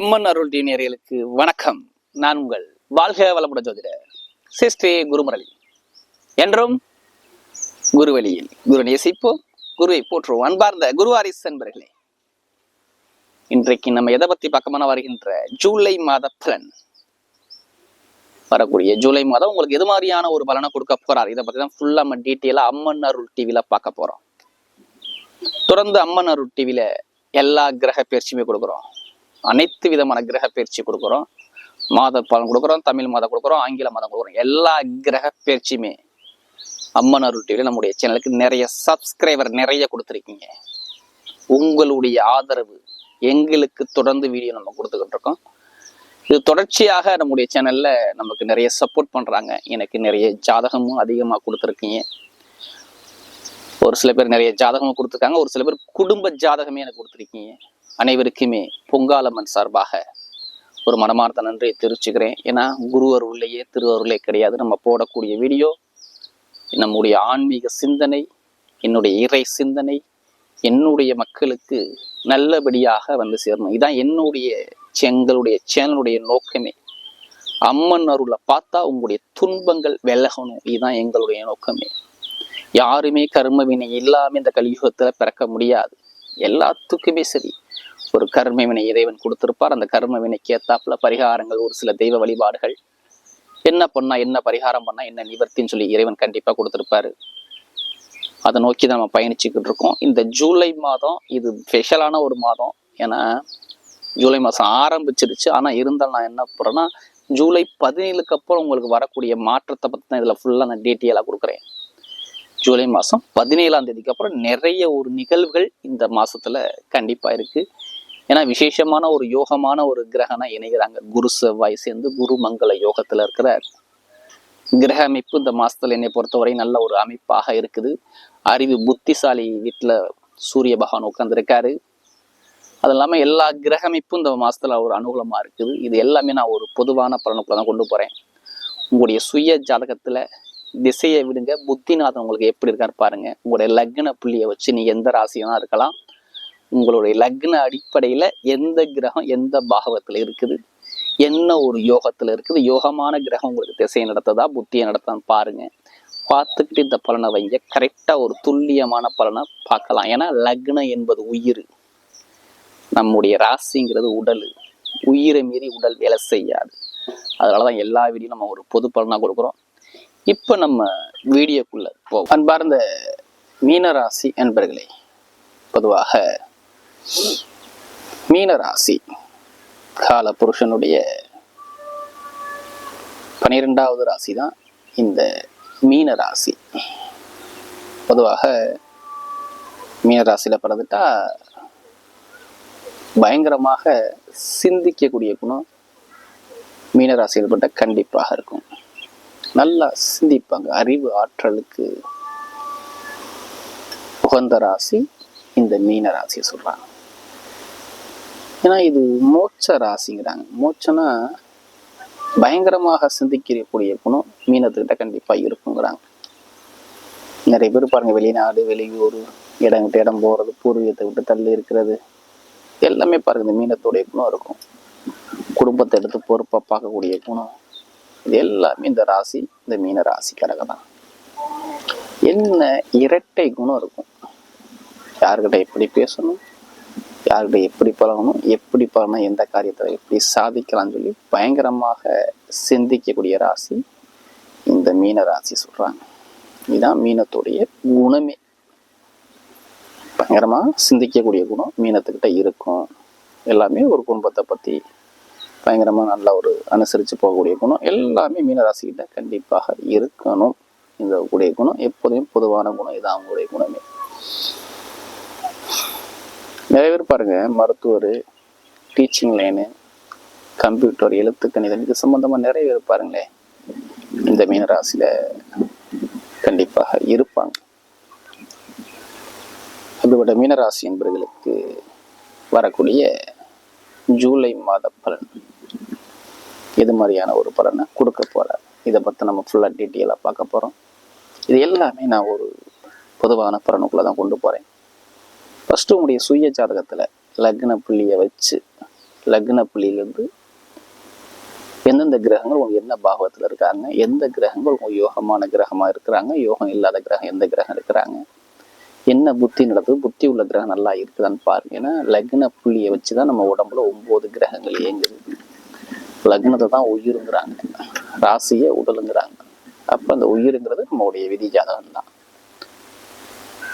அம்மன் அருள் டிவினியர்களுக்கு வணக்கம். நான் உங்கள் வாழ்க வளமுடன் ஜோதிடர் சிஸ்ரீ குருமுரளி. என்றும் குருவழியில் குரு நேசிப்போம் குருவை போற்றுவோம். அன்பார்ந்த குருவாரிஸ் என்பர்களே இன்றைக்கு நம்ம எதை பத்தி பக்கமான வருகின்ற ஜூலை மாத பலன். வரக்கூடிய ஜூலை மாதம் உங்களுக்கு எது மாதிரியான ஒரு பலனை கொடுக்க போறார்? இதை பத்தி தான் ஃபுல்லா நம்ம டீட்டெயிலா அம்மன் அருள் டிவில பார்க்க போறோம். தொடர்ந்து அம்மன் அருள் டிவில எல்லா கிரக பயிற்சியுமே கொடுக்குறோம். அனைத்து விதமான கிரக பயிற்சி கொடுக்குறோம். மாத பலன் கொடுக்குறோம் தமிழ் மாதம் கொடுக்குறோம் ஆங்கில மாதம் கொடுக்குறோம். எல்லா கிரக பயிற்சியுமே அம்மன் அருள் டிவியில் நம்முடைய சேனலுக்கு நிறைய சப்ஸ்கிரைபர் நிறைய கொடுத்துருக்கீங்க. உங்களுடைய ஆதரவு எங்களுக்கு தொடர்ந்து வீடியோ நம்ம கொடுத்துக்கிட்டு இருக்கோம். இது தொடர்ச்சியாக நம்முடைய சேனலில் நமக்கு நிறைய சப்போர்ட் பண்ணுறாங்க எனக்கு நிறைய ஜாதகமும் அதிகமாக கொடுத்துருக்கீங்க. ஒரு சில பேர் நிறைய ஜாதகமும் கொடுத்துருக்காங்க. ஒரு சில பேர் குடும்ப ஜாதகமே எனக்கு கொடுத்துருக்கீங்க. அனைவருக்குமே பொங்காலம்மன் சார்பாக ஒரு மனமார்ந்த நன்றியை தெரிவிச்சுக்கிறேன். ஏன்னா குரு அருள்லையே திரு அருளே கிடையாது. நம்ம போடக்கூடிய வீடியோ நம்முடைய ஆன்மீக சிந்தனை என்னுடைய இறை சிந்தனை என்னுடைய மக்களுக்கு நல்லபடியாக வந்து சேரணும். இதான் என்னுடைய எங்களுடைய சேனலுடைய நோக்கமே. அம்மன் அருளை பார்த்தா உங்களுடைய துன்பங்கள் விலகணும். இதுதான் எங்களுடைய நோக்கமே. யாருமே கர்ம வினை இல்லாமல் இந்த கலியுகத்தில் பிறக்க முடியாது. எல்லாத்துக்குமே சரி. ஒரு கர்ம வினை இறைவன் கொடுத்திருப்பார். அந்த கர்ம வினைக்கு ஏத்தாப்புல பரிகாரங்கள் ஒரு சில தெய்வ வழிபாடுகள். என்ன பண்ணா என்ன பரிகாரம் பண்ணா என்ன நிவர்த்தின்னு சொல்லி இறைவன் கண்டிப்பா கொடுத்திருப்பாரு. அதை நோக்கி தான் நம்ம பயணிச்சுக்கிட்டு இருக்கோம். இந்த ஜூலை மாதம் இது ஸ்பெஷலான ஒரு மாதம். ஏன்னா ஜூலை மாதம் ஆரம்பிச்சிருச்சு. ஆனால் இருந்தால் நான் என்ன போகிறேன்னா ஜூலை பதினேழுக்கு அப்புறம் உங்களுக்கு வரக்கூடிய மாற்றத்தை பற்றி தான் இதில் ஃபுல்லாக நான் டீட்டெயிலாக கொடுக்குறேன். ஜூலை மாதம் பதினேழாம் தேதிக்கு அப்புறம் நிறைய ஒரு நிகழ்வுகள் இந்த மாதத்தில் கண்டிப்பாக இருக்குது ஏன்னா விசேஷமான ஒரு யோகமான ஒரு கிரகனா இணைகிறாங்க. குரு செவ்வாய் சேர்ந்து குரு மங்கள யோகத்துல இருக்கிற கிரக அமைப்பு இந்த மாசத்துல என்னை பொறுத்தவரை நல்ல ஒரு அமைப்பாக இருக்குது. அறிவு புத்திசாலி வீட்டுல சூரிய பகவான் உட்கார்ந்துருக்காரு. அது இல்லாமல் எல்லா கிரக அமைப்பும் இந்த மாதத்தில் ஒரு அனுகூலமாக இருக்குது. இது எல்லாமே நான் ஒரு பொதுவான பலனுக்குள்ள தான் கொண்டு போகிறேன் உங்களுடைய சுய ஜாதகத்தில் திசையை விடுங்க. புத்திநாதன் உங்களுக்கு எப்படி இருக்காரு பாருங்க. உங்களுடைய லக்ன புள்ளியை வச்சு நீ எந்த ராசியாக இருக்கலாம். உங்களுடைய லக்ன அடிப்படையில எந்த கிரகம் எந்த பாகவத்துல இருக்குது? என்ன ஒரு யோகத்துல இருக்குது? யோகமான கிரகம் உங்களுக்கு திசையை நடத்ததா? புத்தியை நடத்தான்னு பாருங்க. பார்த்துக்கிட்டு இந்த பலனை வைங்க. கரெக்டா ஒரு துல்லியமான பலனை பார்க்கலாம். ஏன்னா லக்னம் என்பது உயிர். நம்முடைய ராசிங்கிறது உடல். உயிரை மீறி உடல் வேலை செய்யாது. அதனாலதான் எல்லா வீடியும் நம்ம ஒரு பொது பலனா கொடுக்குறோம். இப்ப நம்ம வீடியோக்குள்ள போவோம். அன்பார்ந்த மீனராசி என்பர்களே பொதுவாக மீனராசி. கால புருஷனுடைய பனிரெண்டாவது ராசி தான் இந்த மீன ராசி பொதுவாக மீன ராசியில் பிறந்துட்டா பயங்கரமாக சிந்திக்கக்கூடிய குணம் மீனராசியில் பட்ட கண்டிப்பாக இருக்கும். நல்லா சிந்திப்பாங்க. அறிவு ஆற்றலுக்கு உகந்த ராசி இந்த மீன ராசியை சொல்றாங்க. ஏன்னா இது மோட்ச ராசிங்கிறாங்க. மோட்சனா பயங்கரமாக சிந்திக்கக்கூடிய குணம் மீனத்துக்கிட்ட கண்டிப்பா இருக்குங்கிறாங்க. நிறைய பேர் பாருங்க வெளிநாடு வெளியூர் இடம் விட்டு இடம் போறது பூர்வீகத்தை விட்டு தள்ளி இருக்கிறது. எல்லாமே பாருங்க இந்த மீனத்துடைய குணம் இருக்கும். குடும்பத்தை எடுத்து பொறுப்பா பார்க்கக்கூடிய குணம். இது எல்லாமே இந்த ராசி இந்த மீன ராசிக்காரங்க தான். என்ன இரட்டை குணம் இருக்கும். யாருக்கிட்ட எப்படி பேசணும்? யார்கிட்ட எப்படி பழகணும் எப்படி பழகணும் எந்த காரியத்தை எப்படி சாதிக்கலாம்னு சொல்லி பயங்கரமாக சிந்திக்கக்கூடிய ராசி இந்த மீன ராசி சொல்கிறாங்க இதுதான் மீனத்துடைய குணமே. பயங்கரமாக சிந்திக்கக்கூடிய குணம் மீனத்துக்கிட்ட இருக்கும். எல்லாமே ஒரு குடும்பத்தை பற்றி பயங்கரமாக நல்ல ஒரு அனுசரித்து போகக்கூடிய குணம் எல்லாமே மீனராசிக்கிட்ட கண்டிப்பாக இருக்கணும். இந்த கூடிய குணம் எப்போதுமே பொதுவான குணம் இதுதான் அவங்களுடைய குணமே. நிறைய பேர் பாருங்க மருத்துவர் டீச்சிங் லைனு கம்ப்யூட்டர் எழுத்து கணிதம் இது சம்பந்தமா நிறைய பேர் பாருங்களேன். இந்த மீனராசியில் கண்டிப்பாக இருப்பாங்க. அப்படிப்பட்ட மீனராசி என்பவர்களுக்கு வரக்கூடிய ஜூலை மாத பலன். இது மாதிரியான ஒரு பலனை கொடுக்க போகிறார் இதை பற்றி நம்ம ஃபுல்லாக டீட்டெயிலாக பார்க்க போகிறோம் இது எல்லாமே நான் ஒரு பொதுவான பலனுக்குள்ளே தான் கொண்டு போகிறேன் ஃபஸ்ட்டு உங்களுடைய சுய ஜாதகத்தில் லக்ன புள்ளியை வச்சு லக்ன புள்ளியிலேருந்து எந்தெந்த கிரகங்கள் உங்களுக்கு என்ன பாவத்தில் இருக்காங்க எந்த கிரகங்கள் உங்க யோகமான கிரகமாக இருக்கிறாங்க யோகம் இல்லாத கிரகம் எந்த கிரகம் இருக்கிறாங்க என்ன புத்தி நடக்குது புத்தி உள்ள கிரகம் நல்லா இருக்குதான்னு பாருங்க. ஏன்னா லக்ன புள்ளியை வச்சு தான் நம்ம உடம்புல ஒம்பது கிரகங்கள் இயங்குது. லக்னத்தை தான் உயிருங்கிறாங்க. ராசியை உடலுங்கிறாங்க. அப்போ அந்த உயிருங்கிறது நம்மளுடைய விதி ஜாதகம் தான்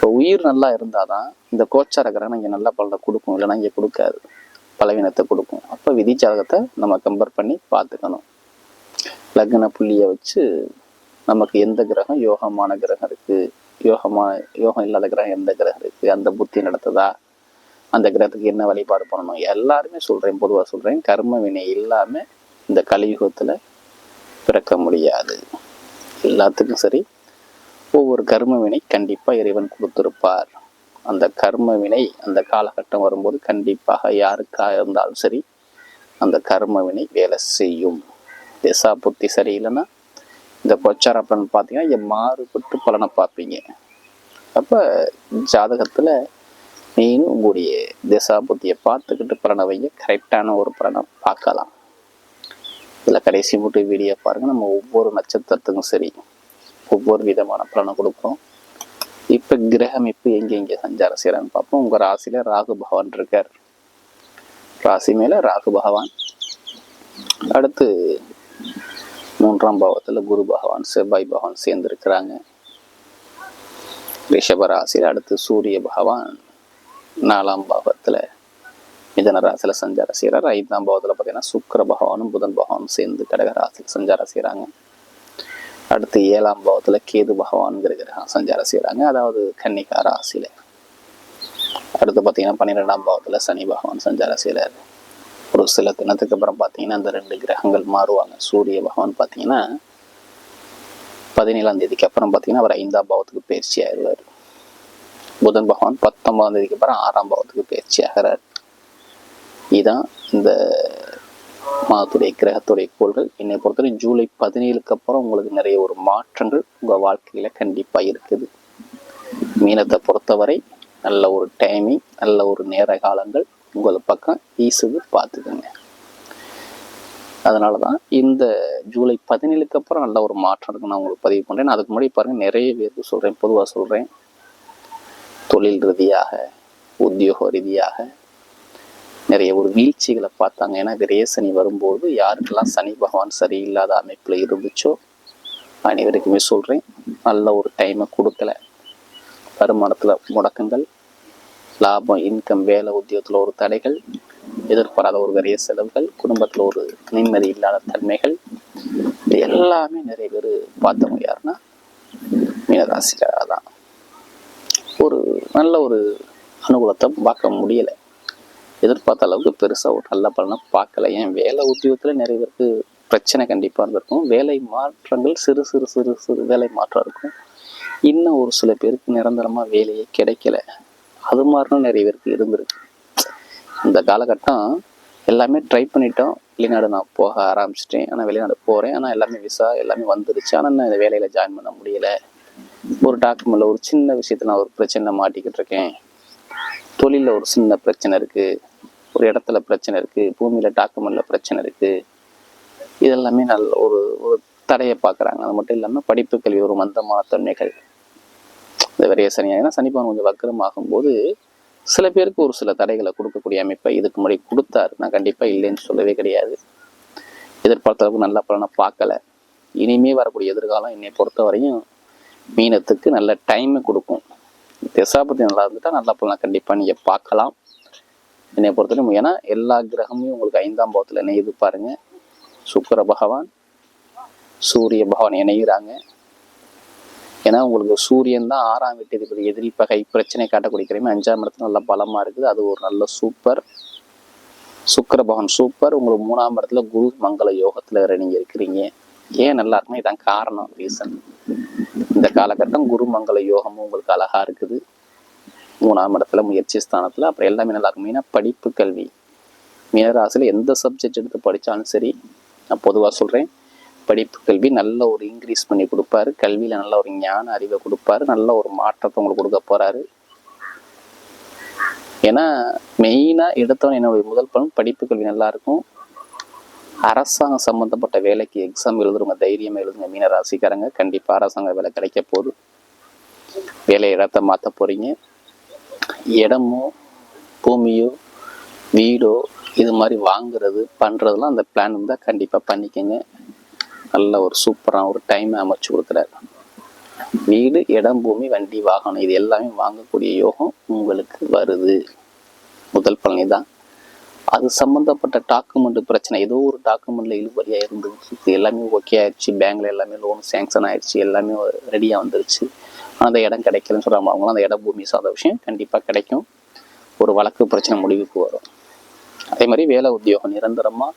இப்போ உயிர் நல்லா இருந்தால் தான் இந்த கோச்சார கிரகம் இங்கே நல்ல பலனை கொடுக்கும் இல்லைன்னா இங்கே கொடுக்காது. பலவீனத்தை கொடுக்கும். அப்போ விதி நம்ம கம்பேர் பண்ணி பார்த்துக்கணும். லக்ன புள்ளியை வச்சு நமக்கு எந்த கிரகம்? யோகமான கிரகம் இருக்குது யோகமான யோகம் இல்லாத கிரகம் எந்த கிரகம் இருக்குது அந்த புத்தி நடத்துதா? அந்த கிரகத்துக்கு என்ன வழிபாடு பண்ணணும்? எல்லாருமே சொல்கிறேன் பொதுவாக சொல்கிறேன் கர்ம வினை இல்லாமல் இந்த கலியுகத்தில் பிறக்க முடியாது. எல்லாத்துக்கும் சரி ஒவ்வொரு கர்ம வினை இறைவன் கொடுத்திருப்பார். அந்த கர்ம வினை அந்த காலகட்டம் வரும்போது கண்டிப்பாக யாருக்காக இருந்தாலும் சரி அந்த கர்ம வினை வேலை செய்யும். திசா புத்தி சரியில்லைன்னா இந்த கொச்சார பலன் பார்த்தீங்கன்னா மாறுபட்டு பலனை பார்ப்பீங்க. அப்போ ஜாதகத்தில் நீனும் உங்களுடைய திசா புத்தியை பார்த்துக்கிட்டு பலனை வைங்க. கரெக்டான ஒரு பலனை பார்க்கலாம். இதில் கடைசி மட்டும் வீடியோ பாருங்கள் நம்ம ஒவ்வொரு நட்சத்திரத்துக்கும் சரி. ஒவ்வொரு விதமான பலனை கொடுக்கும். இப்போ கிரகம் இப்போ எங்கே எங்கே சஞ்சாரம் செய்கிறான்னு பார்ப்போம். உங்கள் ராசியில் ராகு பகவான் இருக்கார். ராசி மேலே ராகு பகவான். அடுத்து மூன்றாம் பாவத்தில் குரு பகவான் செவ்வாய் பகவான் சேர்ந்திருக்கிறாங்க. ரிஷப ராசியில் அடுத்து சூரிய பகவான். நாலாம் பாவத்தில் மிதன ராசியில சஞ்சாரம் செய்கிறார் ஐந்தாம் பாவத்தில் பார்த்தீங்கன்னா சுக்கிர பகவானும் புதன் பகவானும் சேர்ந்து கடக ராசியில் சஞ்சாரம் செய்கிறாங்க அடுத்து ஏழாம் பாவத்தில் கேது பகவான்கிற கிரகம் சஞ்சாரம் செய்கிறாங்க அதாவது கன்னிகா ராசியில். அடுத்து பார்த்தீங்கன்னா பன்னிரெண்டாம் பாவத்தில் சனி பகவான் சஞ்சாரம் செய்கிறாரு ஒரு சில தினத்துக்கு அப்புறம் பார்த்தீங்கன்னா அந்த ரெண்டு கிரகங்கள் மாறுவாங்க. சூரிய பகவான் பார்த்தீங்கன்னா பதினேழாம் தேதிக்கு அப்புறம் பார்த்தீங்கன்னா அவர் ஐந்தாம் பாவத்துக்கு பயிற்சி ஆயிடுவார். புதன் பகவான் பத்தொன்பதாம் தேதிக்கு அப்புறம் ஆறாம் பாவத்துக்கு பயிற்சி ஆகிறார். இதுதான் இந்த மாதத்துடைய கிரகத்துடைய கோள்கள். என்னை பொறுத்தவரை ஜூலை பதினேழுக்கு அப்புறம் உங்களுக்கு நிறைய ஒரு மாற்றங்கள் உங்கள் வாழ்க்கையில கண்டிப்பாக இருக்குது. மீனத்தை பொறுத்தவரை நல்ல ஒரு டைமிங் நல்ல ஒரு நேர காலங்கள் உங்களை பக்கம் ஈசுது பார்த்துக்கோங்க. அதனால தான் இந்த ஜூலை பதினேழுக்கு அப்புறம் நல்ல ஒரு மாற்றம் இருக்கு நான் உங்களுக்கு பதிவு பண்ணுறேன் அதுக்கு முன்னாடி பாருங்க நிறைய பேருக்கு சொல்கிறேன் பொதுவாக சொல்கிறேன் தொழில் ரீதியாக உத்தியோக ரீதியாக நிறைய ஒரு வீழ்ச்சிகளை பார்த்தாங்க. ஏன்னா விரேசனி வரும்போது யாருக்கெல்லாம் சனி பகவான் சரியில்லாத அமைப்பில் இருந்துச்சோ அனைவருக்குமே சொல்கிறேன் நல்ல ஒரு டைமை கொடுக்கல. வருமானத்தில் முடக்கங்கள் லாபம் இன்கம் வேலை உத்தியோகத்தில் ஒரு தடைகள் எதிர்பாராத ஒரு நிறைய செலவுகள் குடும்பத்தில் ஒரு நிம்மதி இல்லாத தன்மைகள் இது எல்லாமே நிறைய பேர் பார்த்தவங்க யாருன்னா மீனராசிக்காக தான். ஒரு நல்ல ஒரு அனுகூலத்தை பார்க்க முடியலை. எதிர்பார்த்த அளவுக்கு பெருசாக ஒரு நல்ல பலனை பார்க்கல. ஏன்? வேலை உத்தியோகத்தில் நிறைய பேருக்கு பிரச்சனை கண்டிப்பாக இருந்திருக்கும். வேலை மாற்றங்கள் சிறு சிறு சிறு சிறு வேலை மாற்றம் இருக்கும். இன்னும் ஒரு சில பேருக்கு நிரந்தரமாக வேலையே கிடைக்கல. அது மாதிரிலாம் நிறைய பேருக்கு இருந்திருக்கு. இந்த காலகட்டம் எல்லாமே ட்ரை பண்ணிட்டோம். வெளிநாடு நான் போக ஆரம்பிச்சிட்டேன். ஆனால் வெளிநாடு போகிறேன் ஆனால் எல்லாமே விசா எல்லாமே வந்துருச்சு. ஆனால் நான் இந்த வேலையில் ஜாயின் பண்ண முடியல. ஒரு டாக்குமெண்ட்ல ஒரு சின்ன விஷயத்தில் நான் ஒரு பிரச்சனை மாட்டிக்கிட்டு இருக்கேன். தொழிலில் ஒரு சின்ன பிரச்சனை இருக்குது ஒரு இடத்துல பிரச்சனை இருக்குது பூமியில் டாக்குமெண்ட்ல பிரச்சனை இருக்குது இதெல்லாமே நல்ல ஒரு ஒரு தடையை பார்க்குறாங்க. அது மட்டும் இல்லாமல் படிப்பு கல்வி ஒரு மந்தமான தன்மைகள். இந்த வரைய சனி ஏன்னா சனிப்பான் கொஞ்சம் வக்கரமாகும் போது சில பேருக்கு ஒரு சில தடைகளை கொடுக்கக்கூடிய அமைப்பை இதுக்கு முன்னாடி கொடுத்தாரு. நான் கண்டிப்பாக இல்லைன்னு சொல்லவே கிடையாது. எதிர்பார்த்த அளவுக்கு நல்ல பலனை பார்க்கல. இனிமே வரக்கூடிய எதிர்காலம் என்னை பொறுத்த வரையும் மீனத்துக்கு நல்ல டைமை கொடுக்கும். திசாபதி நல்லா இருந்துட்டா நல்ல பலனை கண்டிப்பாக நீங்கள் பார்க்கலாம். என்னை பொறுத்தவரைக்கும் ஏன்னா எல்லா கிரகமும் உங்களுக்கு ஐந்தாம் பாவத்தில் இணையுது பாருங்க. சுக்கர பகவான் சூரிய பகவான் இணைகிறாங்க ஏன்னா உங்களுக்கு சூரியன் தான் ஆறாம் வீட்டு எதிரி பகை பிரச்சனை காட்டக்கூடிய கிரமே அஞ்சாம் இடத்துல நல்ல பலமாக இருக்குது. அது ஒரு நல்ல சூப்பர். சுக்கர பகவான் சூப்பர். உங்களுக்கு மூணாம் இடத்துல குரு மங்கள யோகத்தில் நீங்கள் இருக்கிறீங்க ஏன் நல்லா இருக்குன்னா இதான் காரணம் ரீசன். இந்த காலகட்டம் குரு மங்கள யோகமும் உங்களுக்கு அழகா இருக்குது. மூணாம் இடத்துல முயற்சி ஸ்தானத்துல அப்புறம் எல்லாமே நல்லா இருக்கும். மெயினா படிப்பு கல்வி. மீனராசியில் எந்த சப்ஜெக்ட் எடுத்து படித்தாலும் சரி நான் பொதுவாக சொல்றேன் படிப்பு கல்வி நல்ல ஒரு இன்க்ரீஸ் பண்ணி கொடுப்பாரு. கல்வியில நல்ல ஒரு ஞான அறிவை கொடுப்பாரு. நல்ல ஒரு மாற்றத்தை உங்களுக்கு கொடுக்க போறாரு. ஏன்னா மெயினாக எடுத்தவன் என்னுடைய முதல் பலன் படிப்பு கல்வி நல்லா இருக்கும். அரசாங்கம் சம்மந்தப்பட்ட வேலைக்கு எக்ஸாம் எழுதுறவங்க தைரியமாக எழுதுங்க. மீன ராசிக்காரங்க கண்டிப்பாக அரசாங்க வேலை கிடைக்க போகுது. வேலை இடத்த மாற்ற போகிறீங்க இடமோ பூமியோ வீடோ இது மாதிரி வாங்குறது பண்ணுறதுலாம் அந்த பிளான் இருந்தால் கண்டிப்பாக பண்ணிக்கோங்க. நல்ல ஒரு சூப்பரான ஒரு டைம் அமைச்சு கொடுக்குறாரு. வீடு இடம் பூமி வண்டி வாகனம் இது எல்லாமே வாங்கக்கூடிய யோகம் உங்களுக்கு வருது. முதல் பழனி தான் அது சம்மந்தப்பட்ட டாக்குமெண்ட் பிரச்சனை. ஏதோ ஒரு டாக்குமெண்ட்டில் இழுபறியாக இருந்துச்சு. இது எல்லாமே ஓகே ஆயிடுச்சு. பேங்க்ல எல்லாமே லோன் சேங்ஷன் ஆயிடுச்சு. எல்லாமே ரெடியாக வந்துருச்சு. ஆனால் அந்த இடம் கிடைக்கலன்னு சொல்கிறாங்க அவங்களாம் அந்த இடம் பூமி சார்ந்த விஷயம் கண்டிப்பாக கிடைக்கும். ஒரு வழக்கு பிரச்சனை முடிவுக்கு வரும். அதே மாதிரி வேலை உத்தியோகம் நிரந்தரமாக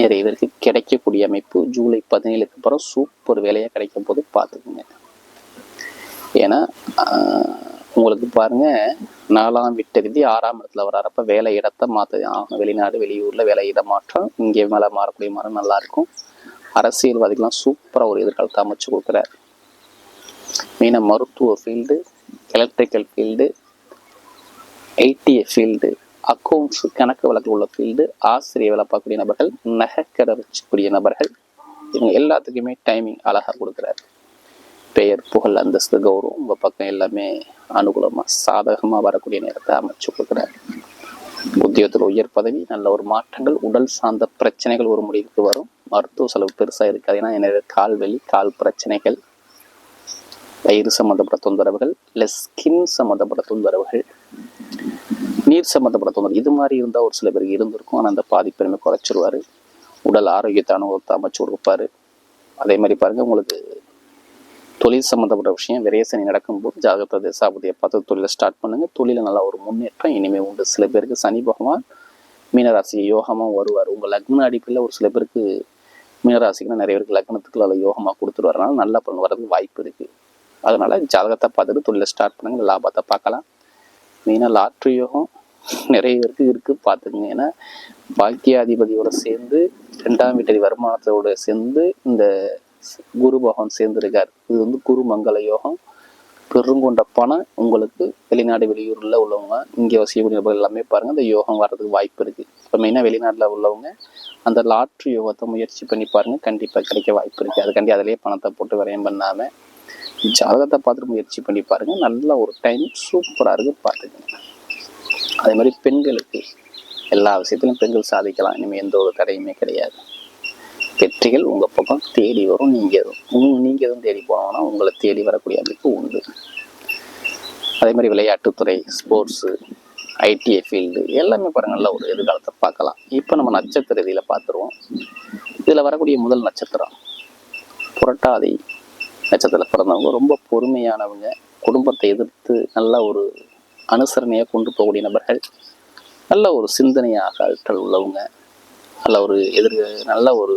நிறைய பேருக்கு கிடைக்கக்கூடிய அமைப்பு ஜூலை பதினேழுக்கு அப்புறம் சூப்பர் வேலையாக கிடைக்கும் போது பார்த்துக்குங்க. ஏன்னா உங்களுக்கு பாருங்க நாலாம் விட்டதிதி ஆறாம் இடத்துல வர்றப்ப வேலை இடத்தை மாற்ற ஆகும் வெளிநாடு வெளியூர்ல வேலை இடம் மாற்றம் இங்கே மேலே மாறக்கூடிய மரம் நல்லா இருக்கும். அரசியல்வாதிகள்லாம் சூப்பராக ஒரு எதிர்காலத்தை அமைச்சு கொடுக்குறாரு. மெயினாக மருத்துவ field electrical field ITI field accounts கணக்கு வழக்கு உள்ள ஃபீல்டு ஆசிரியர் வேலை பார்க்கக்கூடிய நபர்கள் நகைக்கடை வச்சுக்கூடிய நபர்கள் இவங்க எல்லாத்துக்குமே டைமிங் அழகாக கொடுக்குறாரு. பெயர் புகழ் அந்தஸ்து கௌரவம் உங்கள் பக்கம் எல்லாமே அனுகூலமாக சாதகமாக வரக்கூடிய நேரத்தை அமைச்சு கொடுக்குறாரு. உத்தியோகத்தில் உயர் பதவி நல்ல ஒரு மாற்றங்கள் உடல் சார்ந்த பிரச்சனைகள் ஒரு முடிவுக்கு வரும். மருத்துவ செலவு பெருசாக இருக்காது. ஏன்னா என்னோட கால் கால் பிரச்சனைகள் வயிறு சம்மந்தப்பட்ட தொந்தரவுகள் இல்லை ஸ்கின் சம்மந்தப்பட்ட தொந்தரவுகள் நீர் சம்மந்தப்பட்ட தொந்தரவு இது மாதிரி இருந்தால் ஒரு சில பேருக்கு இருந்திருக்கும். ஆனால் அந்த பாதிப்பெருமை குறைச்சிருவார். உடல் ஆரோக்கியத்தை அனுபவத்தை அமைச்சு கொடுப்பாரு. அதே மாதிரி பாருங்கள் உங்களுக்கு தொழில் சம்மந்தப்பட்ட விஷயம் விரேசனி நடக்கும்போது ஜாகிரத தேசாபதியை பார்த்து தொழிலை ஸ்டார்ட் பண்ணுங்கள் தொழிலில் நல்ல ஒரு முன்னேற்றம் இனிமேல் உண்டு. சில பேருக்கு சனி பகவான் மீனராசி யோகமாக வருவார். உங்கள் லக்ன அடிப்பில் ஒரு சில பேருக்கு மீனராசிக்குன்னா நிறைய பேருக்கு லக்னத்துக்கு அதில் யோகமாக கொடுத்துருவாருனால நல்ல பலன் வரதுக்கு வாய்ப்பு இருக்குது அதனால் ஜாதகத்தை பார்த்துட்டு தொழிலை ஸ்டார்ட் பண்ணுங்க. லாபத்தை பார்க்கலாம். மெயினாக லாட்ரி யோகம் நிறைய பேருக்கு இருக்குது பார்த்துக்குங்க. ஏன்னா பாக்கியாதிபதியோட சேர்ந்து ரெண்டாம் வீட்டடி வருமானத்தோட சேர்ந்து இந்த குரு பகவான் சேர்ந்திருக்கார். இது வந்து குரு மங்கள யோகம். பெருங்கொண்ட பணம் உங்களுக்கு வெளிநாடு வெளியூரில் உள்ளவங்க இங்கே வசிக்கக்கூடிய நபர்கள் எல்லாமே பாருங்கள் அந்த யோகம் வர்றதுக்கு வாய்ப்பு இருக்குது இப்போ மெயினாக வெளிநாட்டில் உள்ளவங்க அந்த லாட்ரி யோகத்தை முயற்சி பண்ணி பாருங்க கண்டிப்பாக கிடைக்க வாய்ப்பு இருக்குது அதுக்காண்டி அதிலேயே பணத்தை போட்டு விரயம் பண்ணாமல் ஜாதகத்தை பார்த்துட்டு முயற்சி பண்ணி பாருங்கள் நல்ல ஒரு டைம் சூப்பராக இருக்குது பார்த்துக்கங்க. அதே மாதிரி பெண்களுக்கு எல்லா விஷயத்திலும் பெண்கள் சாதிக்கலாம். இனிமேல் எந்த ஒரு தடையுமே கிடையாது. வெற்றிகள் உங்கள் பக்கம் தேடி வரும். நீங்கள் எதுவும் நீங்கள் எதுவும் தேடி போனோம்னா உங்களை தேடி வரக்கூடிய அமைப்பு உண்டு. அதே மாதிரி விளையாட்டுத்துறை ஸ்போர்ட்ஸு ஐடிஐ ஃபீல்டு எல்லாமே பாருங்கள் நல்ல ஒரு எதிர்காலத்தை பார்க்கலாம். இப்போ நம்ம நட்சத்திர இதில் பார்த்துருவோம். இதில் வரக்கூடிய முதல் நட்சத்திரம் புரட்டாதி நட்சத்திரத்தில் பிறந்தவங்க. ரொம்ப பொறுமையானவங்க குடும்பத்தை எதிர்த்து நல்ல ஒரு அனுசரணையாக கொண்டு போகக்கூடிய நபர்கள். நல்ல ஒரு சிந்தனையாக ஆற்றல் உள்ளவங்க. நல்ல ஒரு எதிர் நல்ல ஒரு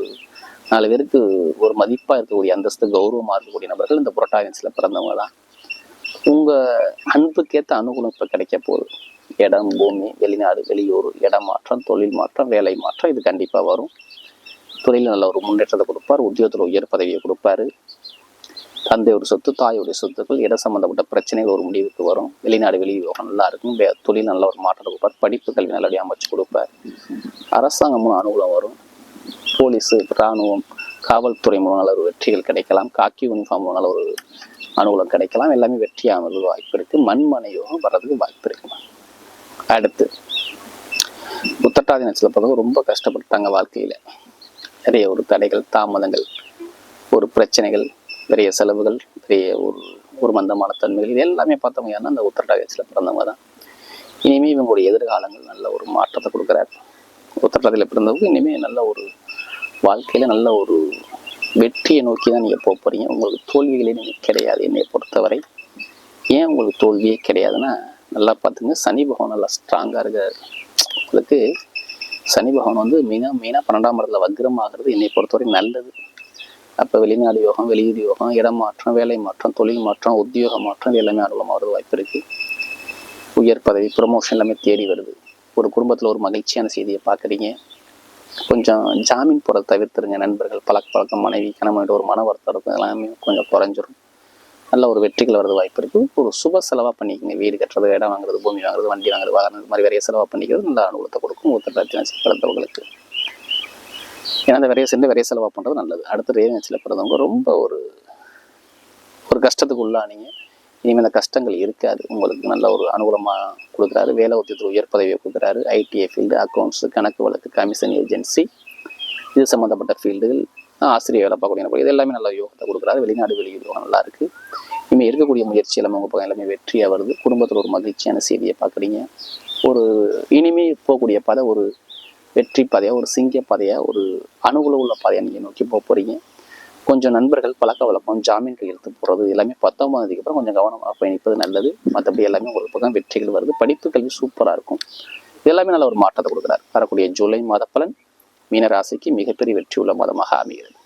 நாலு பேருக்கு ஒரு மதிப்பாக இருக்கக்கூடிய அந்தஸ்து கௌரவமாக இருக்கக்கூடிய நபர்கள் இந்த புரட்டாகன்ஸில் பிறந்தவங்க தான் உங்கள் அன்புக்கேற்ற அனுகூலம் இப்போ கிடைக்க போகுது. இடம் பூமி வெளிநாடு வெளியூர் இடம் மாற்றம் தொழில் மாற்றம் வேலை மாற்றம் இது கண்டிப்பாக வரும். துறையில் நல்ல ஒரு முன்னேற்றத்தை கொடுப்பார் உத்தியோகத்தில் உயர் பதவியை கொடுப்பாரு. தந்தையோட சொத்து தாயோடைய சொத்துக்கள் இட சம்பந்தப்பட்ட பிரச்சனைகள் ஒரு முடிவுக்கு வரும். வெளிநாடு வெளியோகம் நல்லா இருக்கும். வே- தொழில் நல்ல ஒரு மாற்றம் கொடுப்பார். படிப்பு கல்வி நல்லபடியாக அமைச்சு கொடுப்பார். அரசாங்கமும் அனுகூலம் வரும். போலீஸு இராணுவம் காவல்துறை மூலம் ஒரு வெற்றிகள் கிடைக்கலாம். காக்கி யூனிஃபார்ம் மூலம் ஒரு அனுகூலம் கிடைக்கலாம். எல்லாமே வெற்றியானது வாய்ப்பு இருக்கு. மண்மனை யோகம் வர்றதுக்கு வாய்ப்பு இருக்கு அடுத்து உத்தட்டாதி நேரத்தில் பார்த்தவங்க ரொம்ப கஷ்டப்பட்டாங்க வாழ்க்கையில். நிறைய ஒரு தடைகள் தாமதங்கள் ஒரு பிரச்சனைகள் நிறைய செலவுகள் பெரிய ஒரு ஒரு மந்தமான தன்மைகள். இது எல்லாமே பார்த்தவங்க யாருன்னா அந்த உத்தரட்டாகத்தில் பிறந்தவங்க தான். இனிமேல் இவங்களுடைய எதிர்காலங்கள் நல்ல ஒரு மாற்றத்தை கொடுக்குறாரு. உத்தரட்டாதியில் பிறந்தவங்க இனிமேல் நல்ல ஒரு வாழ்க்கையில் நல்ல ஒரு வெற்றியை நோக்கி தான் நீங்கள் போக போகிறீங்க உங்களுக்கு தோல்விகளே நீங்கள் கிடையாது என்னை பொறுத்தவரை. ஏன் உங்களுக்கு தோல்வியே கிடையாதுன்னா நல்லா பார்த்துங்க. சனி பகவான் நல்லா ஸ்ட்ராங்காக இருக்கார். உங்களுக்கு சனி பகவான் வந்து மெயினாக மெயினாக பன்னெண்டாம் இடத்துல வக்ரம் ஆகிறது என்னை பொறுத்தவரை நல்லது. அப்போ வெளிநாடு யோகம் வெளியூர் யோகம் இடம் மாற்றம் வேலை மாற்றம் தொழில் மாற்றம் உத்தியோக மாற்றம் இது எல்லாமே அனுகூலமாக வாய்ப்பு இருக்குது உயர் பதவி ப்ரொமோஷன் எல்லாமே தேடி வருது. ஒரு குடும்பத்தில் ஒரு மகிழ்ச்சியான செய்தியை பார்க்குறீங்க. கொஞ்சம் ஜாமீன் போட தவிர்த்துருங்க நண்பர்கள். பழக்க பழக்கம் மனைவி கணவன் ஒரு மன வருத்தம் இருக்கும் எல்லாமே கொஞ்சம் குறைஞ்சிரும். நல்ல ஒரு வெற்றிகள் வரது வாய்ப்பு இருக்குது ஒரு சுப செலவாக பண்ணிக்கங்க. வீடு கட்டுறது இடம் வாங்குறது பூமி வாங்குறது வண்டி வாங்குறது வாகனம் இது மாதிரி நிறைய செலவாக பண்ணிக்கிறது நல்ல அனுகூலத்தை கொடுக்கும். உத்தரத்தினாசி பிறந்தவங்களுக்கு ஏன்னா அந்த விரைய சேர்ந்து விரைய செலவாக பண்ணுறது நல்லது. அடுத்து ரேவன்ஸில் பிறந்தவங்க ரொம்ப ஒரு ஒரு கஷ்டத்துக்கு உள்ளானீங்க. இனிமேல் அந்த கஷ்டங்கள் இருக்காது. உங்களுக்கு நல்ல ஒரு அனுகூலமாக கொடுக்குறாரு. வேலை உத்தியத்தில் உயர் பதவியை கொடுக்குறாரு. ஐடிஐ ஃபீல்டு அக்கௌண்ட்ஸு கணக்கு வழக்கு கமிஷன் ஏஜென்சி இது சம்மந்தப்பட்ட ஃபீல்டுகள் ஆசிரியர் வேலை பார்க்கக்கூடிய இது எல்லாமே நல்ல யோகத்தை கொடுக்குறாரு. வெளிநாடு வெளியூர் நல்லா இருக்குது இனிமேல் இருக்கக்கூடிய முயற்சி எல்லாமே உங்கள் பக்கம் எல்லாமே வெற்றியாக வருது. குடும்பத்தில் ஒரு மகிழ்ச்சியான செய்தியை பார்க்குறீங்க. ஒரு இனிமே போகக்கூடிய பாதை ஒரு வெற்றி பாதையாக ஒரு சிங்க பாதையாக ஒரு அனுகூல உள்ள பாதையாக நீங்கள் நோக்கி போக போகிறீங்க கொஞ்சம் நண்பர்கள் பழக்க வழக்கம் ஜாமீன் கையெழுத்து போகிறது எல்லாமே பத்தொன்பதாம் அப்புறம் கொஞ்சம் கவனமாக பயணிப்பது நல்லது. மற்றபடி எல்லாமே உங்களுக்கு பக்கம் வெற்றிகள் வருது. படிப்பு கல்வி சூப்பராக இருக்கும். எல்லாமே நல்ல ஒரு மாற்றத்தை கொடுக்குறாரு. வரக்கூடிய ஜூலை மாத பலன் மீனராசிக்கு மிகப்பெரிய வெற்றி உள்ள மாதமாக அமைகிறது.